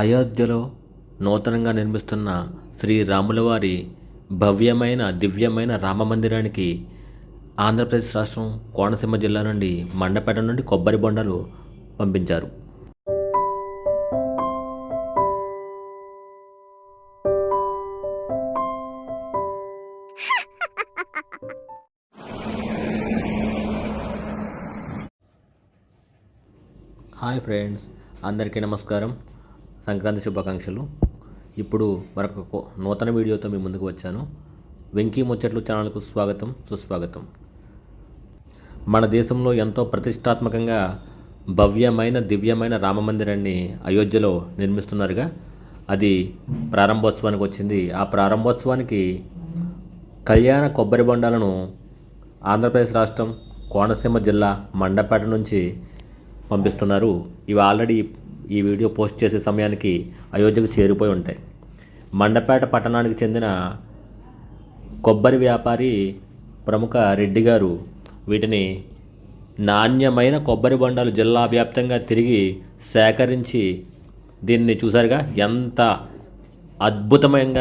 అయోధ్యలో నూతనంగా నిర్మిస్తున్న శ్రీ రాములవారి భవ్యమైన దివ్యమైన రామ మందిరానికి ఆంధ్రప్రదేశ్ రాష్ట్రం కోనసీమ జిల్లా నుండి మండపేట నుండి కొబ్బరి బొండలు పంపించారు. హాయ్ ఫ్రెండ్స్ అందరికీ నమస్కారం. సంక్రాంతి శుభాకాంక్షలు. ఇప్పుడు మరొక నూతన వీడియోతో మీ ముందుకు వచ్చాను. వెంకీ ముచ్చట్లు ఛానల్కు స్వాగతం సుస్వాగతం. మన దేశంలో ఎంతో ప్రతిష్టాత్మకంగా భవ్యమైన దివ్యమైన రామ మందిరాన్ని అయోధ్యలో నిర్మిస్తున్నారుగా. అది ప్రారంభోత్సవానికి వచ్చింది. ఆ ప్రారంభోత్సవానికి కళ్యాణ కొబ్బరి బొండాలను ఆంధ్రప్రదేశ్ రాష్ట్రం కోనసీమ జిల్లా మండపేట నుంచి పంపిస్తున్నారు. ఇవి ఆల్రెడీ ఈ వీడియో పోస్ట్ చేసే సమయానికి అయోధ్యకు చేరిపోయి ఉంటాయి. మండపేట పట్టణానికి చెందిన కొబ్బరి వ్యాపారి ప్రముఖ రెడ్డి గారు వీటిని నాణ్యమైన కొబ్బరి బొండాలు జిల్లా వ్యాప్తంగా తిరిగి సేకరించి దీన్ని చూసారుగా ఎంత అద్భుతమైన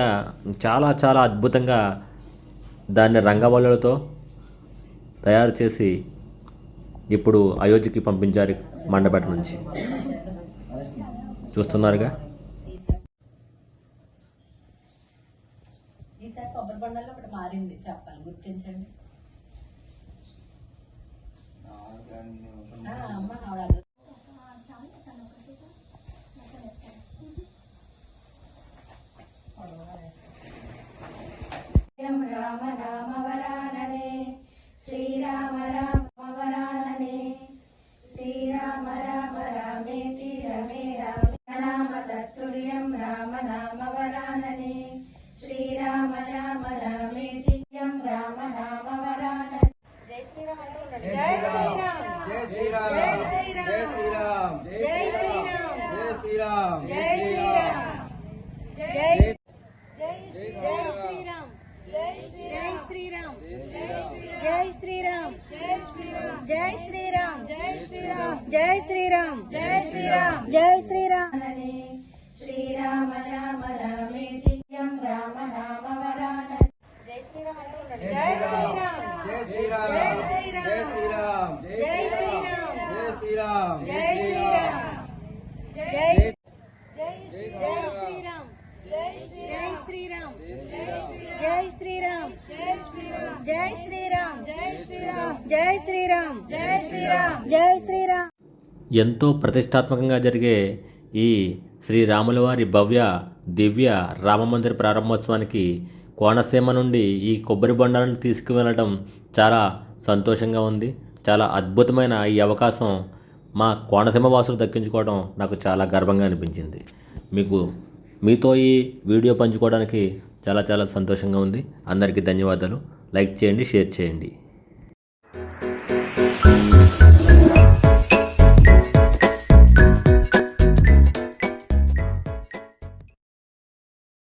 చాలా చాలా అద్భుతంగా దాన్ని రంగవల్లులతో తయారు చేసి ఇప్పుడు అయోధ్యకి పంపించారు మండపేట నుంచి. చూస్తున్నారుగా. ఈసారి కొబ్బరి బండల్లో ఒకటి మారింది. చెప్పాలి గుర్తించండి. జై శ్రీరామ్ జై శ్రీరామ్ జై శ్రీరామ్ జై శ్రీరామ్ జై శ్రీరామ్ జై శ్రీరామ్ జై శ్రీరామ్ శ్రీరామ రామ రామేతి రామ నామ వరాన జై శ్రీరామ్. జై శ్రీరామ్ జై శ్రీరామ్ జై శ్రీరామ్ జై శ్రీరామ్ జై శ్రీరామ్ జై శ్రీరామ్ జై శ్రీరామ్ జై శ్రీరామ్. జై శ్రీరామ్. జై శ్రీరామ్. జై శ్రీరామ్. ఎంతో ప్రతిష్టాత్మకంగా జరిగే ఈ శ్రీ రాముల వారి భవ్య దివ్య రామమందిర ప్రారంభోత్సవానికి కోనసీమ నుండి ఈ కొబ్బరి బొండాలను తీసుకువెళ్ళడం చాలా సంతోషంగా ఉంది. చాలా అద్భుతమైన ఈ అవకాశం మా కోనసీమ వాసులు దక్కించుకోవడం నాకు చాలా గర్వంగా అనిపించింది. మీకు మీతో ఈ వీడియో పంచుకోవడానికి చాలా చాలా సంతోషంగా ఉంది. అందరికీ ధన్యవాదాలు. లైక్ చేయండి షేర్ చేయండి. Bye.